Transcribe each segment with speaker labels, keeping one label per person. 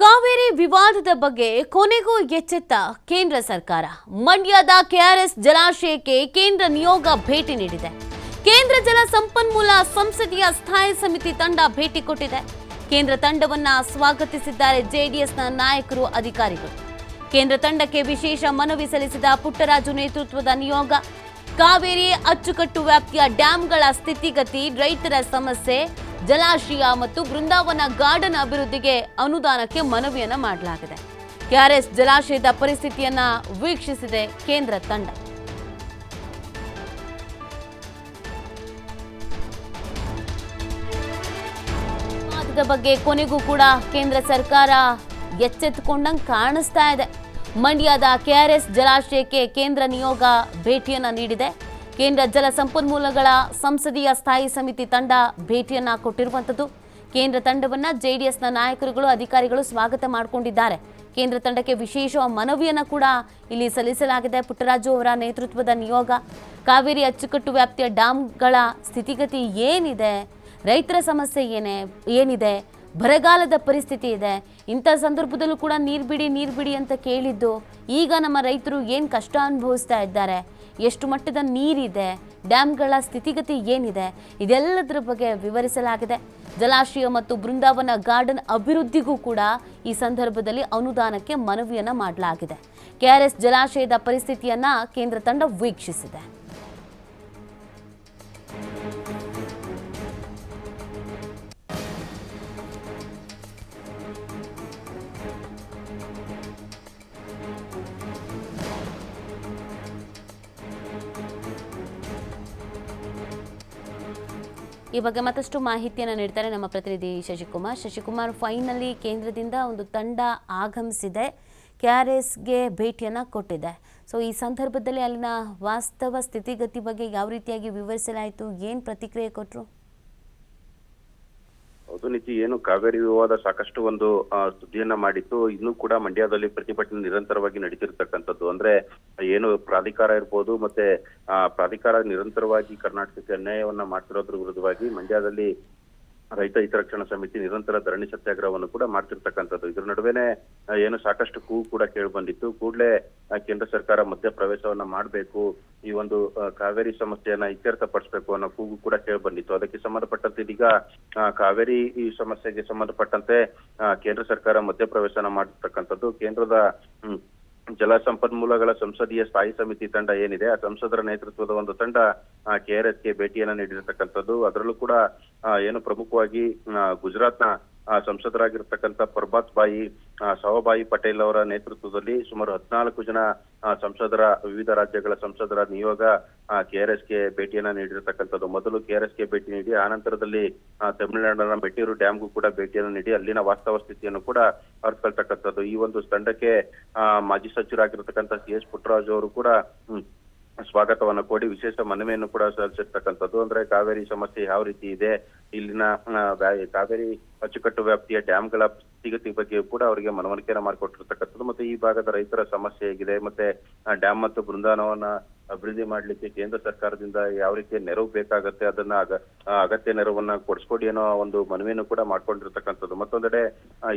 Speaker 1: ಕಾವೇರಿ ವಿವಾದದ ಬಗ್ಗೆ ಕೊನೆಗೂ ಎಚ್ಚೆತ್ತ ಕೇಂದ್ರ ಸರ್ಕಾರ. ಮಂಡ್ಯದ ಕೆಆರ್ಎಸ್ ಜಲಾಶಯಕ್ಕೆ ಕೇಂದ್ರ ನಿಯೋಗ ಭೇಟಿ ನೀಡಿದೆ. ಕೇಂದ್ರ ಜಲ ಸಂಪನ್ಮೂಲ ಸಂಸದೀಯ ಸ್ಥಾಯಿ ಸಮಿತಿ ತಂಡ ಭೇಟಿ ಕೊಟ್ಟಿದೆ. ಕೇಂದ್ರ ತಂಡವನ್ನ ಸ್ವಾಗತಿಸಿದ್ದಾರೆ ಜೆಡಿಎಸ್ನ ನಾಯಕರು ಅಧಿಕಾರಿಗಳು. ಕೇಂದ್ರ ತಂಡಕ್ಕೆ ವಿಶೇಷ ಮನವಿ ಸಲ್ಲಿಸಿದ ಪುಟ್ಟರಾಜು ನೇತೃತ್ವದ ನಿಯೋಗ. ಕಾವೇರಿ ಅಚ್ಚುಕಟ್ಟು ವ್ಯಾಪ್ತಿಯ ಡ್ಯಾಂಗಳ ಸ್ಥಿತಿಗತಿ, ರೈತರ ಸಮಸ್ಯೆ ಜಲಾಶಯ ಮತ್ತು ಬೃಂದಾವನ ಗಾರ್ಡನ್ ಅಭಿವೃದ್ಧಿಗೆ ಅನುದಾನಕ್ಕೆ ಮನವಿಯನ್ನ ಮಾಡಲಾಗಿದೆ. ಕೆಆರ್ಎಸ್ ಜಲಾಶಯದ ಪರಿಸ್ಥಿತಿಯನ್ನ ವೀಕ್ಷಿಸಿದೆ ಕೇಂದ್ರ ತಂಡ. ಬಗ್ಗೆ ಕೊನೆಗೂ ಕೂಡ ಕೇಂದ್ರ ಸರ್ಕಾರ ಎಚ್ಚೆತ್ತುಕೊಂಡಂಗೆ ಕಾಣಿಸ್ತಾ ಇದೆ. ಮಂಡ್ಯದ ಕೆಆರ್ಎಸ್ ಜಲಾಶಯಕ್ಕೆ ಕೇಂದ್ರ ನಿಯೋಗ ಭೇಟಿಯನ್ನ ನೀಡಿದೆ. ಕೇಂದ್ರ ಜಲ ಸಂಪನ್ಮೂಲಗಳ ಸಂಸದೀಯ ಸ್ಥಾಯಿ ಸಮಿತಿ ತಂಡ ಭೇಟಿಯನ್ನ ಕೊಟ್ಟಿರುವಂಥದ್ದು. ಕೇಂದ್ರ ತಂಡವನ್ನ ಜೆಡಿಎಸ್ನ ನಾಯಕರುಗಳು, ಅಧಿಕಾರಿಗಳು ಸ್ವಾಗತ ಮಾಡಿಕೊಂಡಿದ್ದಾರೆ. ಕೇಂದ್ರ ತಂಡಕ್ಕೆ ವಿಶೇಷ ಮನವಿಯನ್ನು ಕೂಡ ಇಲ್ಲಿ ಸಲ್ಲಿಸಲಾಗಿದೆ ಪುಟ್ಟರಾಜು ಅವರ ನೇತೃತ್ವದ ನಿಯೋಗ. ಕಾವೇರಿ ಅಚ್ಚುಕಟ್ಟು ವ್ಯಾಪ್ತಿಯ ಡ್ಯಾಂಗಳ ಸ್ಥಿತಿಗತಿ ಏನಿದೆ? ರೈತರ ಸಮಸ್ಯೆ ಏನೇ, ಏನಿದೆ? ಬರಗಾಲದ ಪರಿಸ್ಥಿತಿ ಇದೆ. ಇಂಥ ಸಂದರ್ಭದಲ್ಲೂ ಕೂಡ ನೀರು ಬಿಡಿ ನೀರು ಬಿಡಿ ಅಂತ ಕೇಳಿದ್ದು. ಈಗ ನಮ್ಮ ರೈತರು ಏನು ಕಷ್ಟ ಅನುಭವಿಸ್ತಾ ಇದ್ದಾರೆ? ಎಷ್ಟು ಮಟ್ಟದ ನೀರಿದೆ, ಡ್ಯಾಮ್ಗಳ ಸ್ಥಿತಿಗತಿ ಏನಿದೆ, ಇದೆಲ್ಲದರ ಬಗ್ಗೆ ವಿವರಿಸಲಾಗಿದೆ. ಜಲಾಶಯ ಮತ್ತು ಬೃಂದಾವನ ಗಾರ್ಡನ್ ಅಭಿವೃದ್ಧಿಗೂ ಕೂಡ ಈ ಸಂದರ್ಭದಲ್ಲಿ ಅನುದಾನಕ್ಕೆ ಮನವಿಯನ್ನು ಮಾಡಲಾಗಿದೆ. ಕೆಆರ್ಎಸ್ ಜಲಾಶಯದ ಪರಿಸ್ಥಿತಿಯನ್ನು ಕೇಂದ್ರ ತಂಡ ವೀಕ್ಷಿಸಿದೆ. ಈ ಬಗ್ಗೆ ಮತ್ತಷ್ಟು ಮಾಹಿತಿಯನ್ನು ನೀಡ್ತಾರೆ ನಮ್ಮ ಪ್ರತಿನಿಧಿ ಶಶಿಕುಮಾರ್. ಶಶಿಕುಮಾರ್, ಫೈನಲಿ ಕೇಂದ್ರದಿಂದ ಒಂದು ತಂಡ ಆಗಮಿಸಿದೆ. ಕೆ ಆರ್ ಎಸ್ಗೆ ಭೇಟಿಯನ್ನು ಕೊಟ್ಟಿದೆ. ಸೊ ಈ ಸಂದರ್ಭದಲ್ಲಿ ಅಲ್ಲಿನ ವಾಸ್ತವ ಸ್ಥಿತಿಗತಿ ಬಗ್ಗೆ ಯಾವ ರೀತಿಯಾಗಿ ವಿವರಿಸಲಾಯಿತು? ಏನು ಪ್ರತಿಕ್ರಿಯೆ ಕೊಟ್ಟರು
Speaker 2: ನಿಜ ಏನು ಕಾವೇರಿ ವಿವಾದ ಸಾಕಷ್ಟು ಒಂದು ಸುದ್ದಿಯನ್ನ ಮಾಡಿತ್ತು. ಇನ್ನೂ ಕೂಡ ಮಂಡ್ಯದಲ್ಲಿ ಪ್ರತಿಭಟನೆ ನಿರಂತರವಾಗಿ ನಡೀತಿರ್ತಕ್ಕಂಥದ್ದು. ಅಂದ್ರೆ, ಏನು ಪ್ರಾಧಿಕಾರ ಇರ್ಬೋದು, ಮತ್ತೆ ಪ್ರಾಧಿಕಾರ ನಿರಂತರವಾಗಿ ಕರ್ನಾಟಕಕ್ಕೆ ಅನ್ಯಾಯವನ್ನ ಮಾಡ್ತಿರೋದ್ರ ವಿರುದ್ಧವಾಗಿ ಮಂಡ್ಯದಲ್ಲಿ ರೈತ ಹಿತರಕ್ಷಣಾ ಸಮಿತಿ ನಿರಂತರ ಧರಣಿ ಸತ್ಯಾಗ್ರಹವನ್ನು ಕೂಡ ಮಾಡ್ತಿರ್ತಕ್ಕಂಥದ್ದು. ಇದ್ರ ನಡುವೆನೆ ಏನು ಸಾಕಷ್ಟು ಕೂಗು ಕೂಡ ಕೇಳಿ ಬಂದಿತ್ತು. ಕೂಡಲೇ ಕೇಂದ್ರ ಸರ್ಕಾರ ಮಧ್ಯ ಪ್ರವೇಶವನ್ನ ಮಾಡಬೇಕು, ಈ ಒಂದು ಕಾವೇರಿ ಸಮಸ್ಯೆಯನ್ನ ಇತ್ಯರ್ಥಪಡಿಸಬೇಕು ಅನ್ನೋ ಕೂಗು ಕೂಡ ಕೇಳಿ ಬಂದಿತ್ತು. ಅದಕ್ಕೆ ಸಂಬಂಧಪಟ್ಟಂತೆ ಇದೀಗ ಕಾವೇರಿ ಈ ಸಮಸ್ಯೆಗೆ ಸಂಬಂಧಪಟ್ಟಂತೆ ಕೇಂದ್ರ ಸರ್ಕಾರ ಮಧ್ಯ ಪ್ರವೇಶನ ಮಾಡಿರ್ತಕ್ಕಂಥದ್ದು ಕೇಂದ್ರದ ಜಲ ಸಂಪನ್ಮೂಲಗಳ ಸಂಸದೀಯ ಸ್ಥಾಯಿ ಸಮಿತಿ ತಂಡ ಏನಿದೆ, ಆ ಸಂಸದರ ನೇತೃತ್ವದ ಒಂದು ತಂಡ ಕೆಆರ್ಎಸ್ಗೆ ಭೇಟಿಯನ್ನ ನೀಡಿರತಕ್ಕಂಥದ್ದು. ಅದರಲ್ಲೂ ಕೂಡ ಏನು ಪ್ರಮುಖವಾಗಿ ಗುಜರಾತ್ನ ಸಂಸದರಾಗಿರ್ತಕ್ಕಂಥ ಪ್ರಭಾತ್ ಬಾಯಿ ಸವಾಬಾಯಿ ಪಟೇಲ್ ಅವರ ನೇತೃತ್ವದಲ್ಲಿ ಸುಮಾರು ಹದಿನಾಲ್ಕು ಜನ ಸಂಸದರ ವಿವಿಧ ರಾಜ್ಯಗಳ ಸಂಸದರ ನಿಯೋಗ ಕೆಆರ್ಎಸ್ಗೆ ಭೇಟಿಯನ್ನ ನೀಡಿರತಕ್ಕಂಥದ್ದು. ಮೊದಲು ಕೆಆರ್ಎಸ್ಗೆ ಭೇಟಿ ನೀಡಿ ಆ, ತಮಿಳುನಾಡಿನ ಮೆಟ್ಟೂರು ಡ್ಯಾಮ್ಗೂ ಕೂಡ ಭೇಟಿಯನ್ನು ನೀಡಿ ಅಲ್ಲಿನ ವಾಸ್ತವ ಸ್ಥಿತಿಯನ್ನು ಕೂಡ ಅರ್ಥಕೊಳ್ತಕ್ಕಂಥದ್ದು ಈ ಒಂದು ತಂಡಕ್ಕೆ ಮಾಜಿ ಸಚಿವರಾಗಿರ್ತಕ್ಕಂಥ ಸಿ ಎಸ್ ಪುಟ್ಟರಾಜು ಅವರು ಕೂಡ ಸ್ವಾಗತವನ್ನ ಕೊಡಿ ವಿಶೇಷ ಮನವಿಯನ್ನು ಕೂಡ ಸಲ್ಲಿಸಿರ್ತಕ್ಕಂಥದ್ದು. ಅಂದ್ರೆ ಕಾವೇರಿ ಸಮಸ್ಯೆ ಯಾವ ರೀತಿ ಇದೆ, ಇಲ್ಲಿನ ಕಾವೇರಿ ಅಚ್ಚುಕಟ್ಟು ವ್ಯಾಪ್ತಿಯ ಡ್ಯಾಮ್ಗಳ ಸ್ಥಿತಿಗತಿ ಬಗ್ಗೆ ಕೂಡ ಅವರಿಗೆ ಮನವರಿಕೆಯನ್ನು ಮಾಡಿಕೊಟ್ಟಿರ್ತಕ್ಕಂಥದ್ದು. ಮತ್ತೆ ಈ ಭಾಗದ ರೈತರ ಸಮಸ್ಯೆ ಹೇಗಿದೆ, ಮತ್ತೆ ಡ್ಯಾಮ್ ಮತ್ತು ಬೃಂದಾವನವನ್ನ ಅಭಿವೃದ್ಧಿ ಮಾಡ್ಲಿಕ್ಕೆ ಕೇಂದ್ರ ಸರ್ಕಾರದಿಂದ ಯಾವ ರೀತಿಯ ನೆರವು ಬೇಕಾಗತ್ತೆ, ಅದನ್ನ ಅಗತ್ಯ ನೆರವನ್ನ ಕೊಡಿಸ್ಕೊಡಿ ಅನ್ನೋ ಒಂದು ಮನವಿಯನ್ನು ಕೂಡ ಮಾಡ್ಕೊಂಡಿರ್ತಕ್ಕಂಥದ್ದು. ಮತ್ತೊಂದೆಡೆ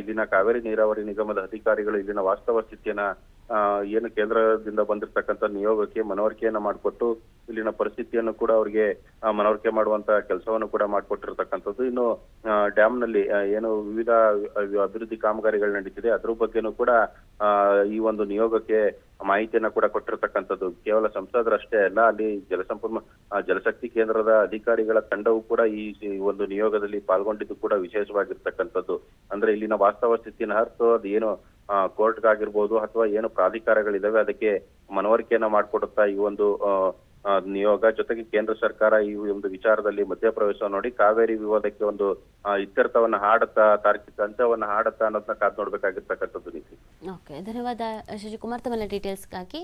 Speaker 2: ಇಲ್ಲಿನ ಕಾವೇರಿ ನೀರಾವರಿ ನಿಗಮದ ಅಧಿಕಾರಿಗಳು ಇಲ್ಲಿನ ವಾಸ್ತವ ಸ್ಥಿತಿಯನ್ನ ಏನು ಕೇಂದ್ರದಿಂದ ಬಂದಿರತಕ್ಕಂತ ನಿಯೋಗಕ್ಕೆ ಮನವರಿಕೆಯನ್ನ ಮಾಡಿಕೊಟ್ಟು ಇಲ್ಲಿನ ಪರಿಸ್ಥಿತಿಯನ್ನು ಕೂಡ ಅವರಿಗೆ ಮನವರಿಕೆ ಮಾಡುವಂತ ಕೆಲಸವನ್ನು ಕೂಡ ಮಾಡಿಕೊಟ್ಟಿರ್ತಕ್ಕಂಥದ್ದು. ಇನ್ನು ಡ್ಯಾಮ್ನಲ್ಲಿ ಏನು ವಿವಿಧ ಅಭಿವೃದ್ಧಿ ಕಾಮಗಾರಿಗಳು ನಡೀತಿದೆ, ಅದ್ರ ಬಗ್ಗೆನೂ ಕೂಡ ಈ ಒಂದು ನಿಯೋಗಕ್ಕೆ ಮಾಹಿತಿಯನ್ನ ಕೂಡ ಕೊಟ್ಟಿರ್ತಕ್ಕಂಥದ್ದು. ಕೇವಲ ಸಂಸದರಷ್ಟೇ ಅಲ್ಲ, ಅಲ್ಲಿ ಜಲಸಂಪನ್ಮ ಜಲಶಕ್ತಿ ಕೇಂದ್ರದ ಅಧಿಕಾರಿಗಳ ತಂಡವು ಕೂಡ ಈ ಒಂದು ನಿಯೋಗದಲ್ಲಿ ಪಾಲ್ಗೊಂಡಿದ್ದು ಕೂಡ ವಿಶೇಷವಾಗಿರ್ತಕ್ಕಂಥದ್ದು. ಅಂದ್ರೆ ಇಲ್ಲಿನ ವಾಸ್ತವ ಸ್ಥಿತಿನ ಅರ್ಥ, ಅದು ಏನು ಕೋರ್ಟ್ಗಾಗಿರ್ಬೋದು ಅಥವಾ ಏನು ಪ್ರಾಧಿಕಾರಗಳಿದಾವೆ ಅದಕ್ಕೆ ಮನವರಿಕೆಯನ್ನ ಮಾಡಿಕೊಡುತ್ತಾ ಈ ಒಂದು ನಿಯೋಗ ಜೊತೆಗೆ ಕೇಂದ್ರ ಸರ್ಕಾರ ಈ ಒಂದು ವಿಚಾರದಲ್ಲಿ ಮಧ್ಯಪ್ರವೇಶ ನೋಡಿ ಕಾವೇರಿ ವಿವಾದಕ್ಕೆ ಒಂದು ಇತ್ಯರ್ಥವನ್ನ ಹಾಡುತ್ತಾ ತಾರ್ಕಿಕ ಅಂತ್ಯವನ್ನ ಹಾಡುತ್ತಾ ಅನ್ನೋದನ್ನ ಕಾದ್ ನೋಡ್ಬೇಕಾಗಿರ್ತಕ್ಕಂಥದ್ದು ನೀತಿ.
Speaker 1: ಓಕೆ ಧನ್ಯವಾದ ಶಶಿಕುಮಾರ್. ತಮ್ಮೆಲ್ಲ ಡೀಟೇಲ್ಸ್ಗಾಗಿ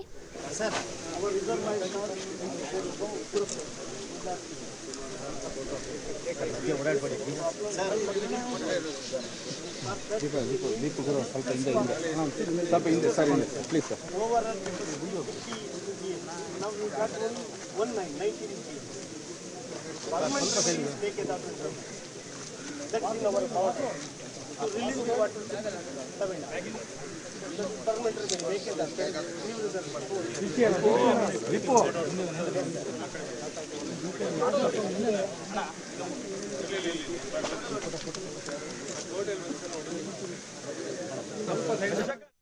Speaker 3: ಸ್ವಲ್ಪ ಹಿಂದೆ ಹಿಂದೆ ಸ್ವಲ್ಪ ಹಿಂದೆ ಸರ್ ಹಿಂದೆ please sir 19, 19 rupees. Government will take it up and run. That's in our power. To release the water, seven. The permitter will make it up. Give the report. Report. ತಪ್ಪ side